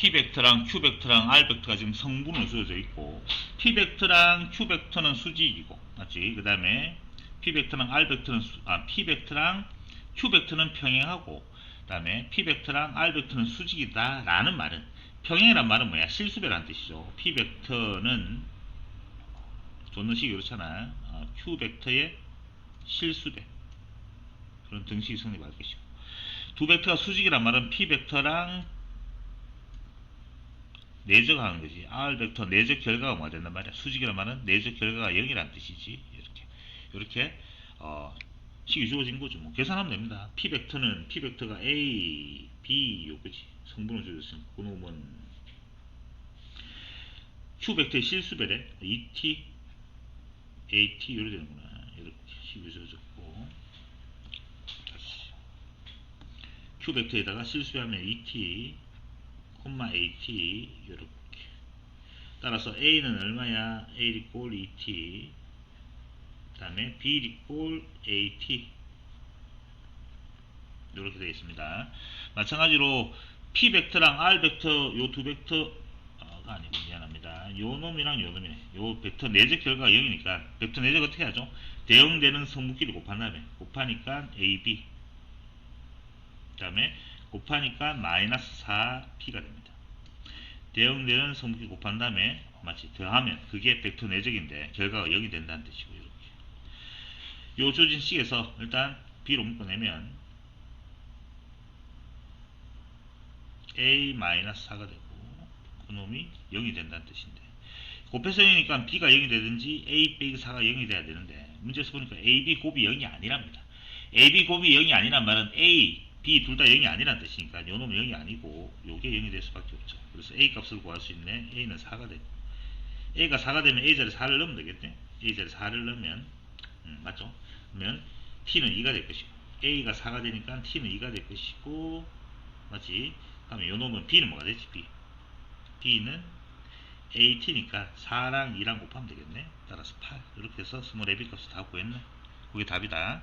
P 벡터랑 Q 벡터랑 R 벡터가 지금 성분으로 주어져 있고 P 벡터랑 Q 벡터는 수직이고 맞지? 그 다음에 P 벡터랑 R 벡터는 수, 아 P 벡터랑 Q 벡터는 평행하고 그 다음에 P 벡터랑 R 벡터는 수직이다 라는 말은 평행이란 말은 뭐야? 실수배라는 뜻이죠. P 벡터는 줬는 식이 그렇잖아. 어, Q 벡터의 실수배 그런 등식이 성립할 것이고 두 벡터가 수직이란 말은 P 벡터랑 내적하는 거지. R 벡터 내적 결과가 뭐가 된단 말이야. 수직이란 말은 내적 결과가 0이란 뜻이지. 이렇게. 이렇게, 어, 식이 주어진 거죠. 뭐, 계산하면 됩니다. P 벡터는, P 벡터가 A, B, 요거지. 성분을 주어졌으니까. 그 놈은, Q 벡터의 실수배래. ET, AT, 이렇게 되는구나. 이렇게 식이 주어졌고. 다시. Q 벡터에다가 실수하면 ET, AT 이렇게 따라서 A는 얼마야? A 이꼴 ET 그 다음에 B 이꼴 AT 이렇게 되어 있습니다. 마찬가지로 P 벡터랑 R 벡터 요 두 벡터가 아니고 미안합니다. 요 놈이랑 요 놈이네. 요 벡터 내적 결과가 0이니까 벡터 내적 어떻게 하죠? 대응되는 성분끼리 곱한 다음에 곱하니까 AB 그 다음에 곱하니까 마이너스 4p가 됩니다. 대응되는 성분끼리 곱한 다음에 마치 더하면 그게 벡터 내적인데 결과가 0이 된다는 뜻이고 이렇게 요 조진 식에서 일단 b로 묶어내면 a-4가 되고 그놈이 0이 된다는 뜻인데 곱해서 0이니까 b가 0이 되든지 a 빼기 4가 0이 돼야 되는데 문제에서 보니까 a, b 곱이 0이 아니랍니다. a, b 곱이 0이 아니란 말은 a, b 둘 다 0이 아니란 뜻이니까 요 놈은 0이 아니고 요게 0이 될 수밖에 없죠. 그래서 a 값을 구할 수 있네. a는 4가 되고 a가 4가 되면 a 자리에 4를 넣으면 되겠네. a 자리에 4를 넣으면 음, 맞죠? 그러면 t는 2가 될 것이고 a가 4가 되니까 t는 2가 될 것이고 맞지? 그러면 요 놈은 b는 뭐가 되지? b b는 at니까 4랑 2랑 곱하면 되겠네. 따라서 8 이렇게 해서 스몰 ab 값을 다 구했네. 그게 답이다.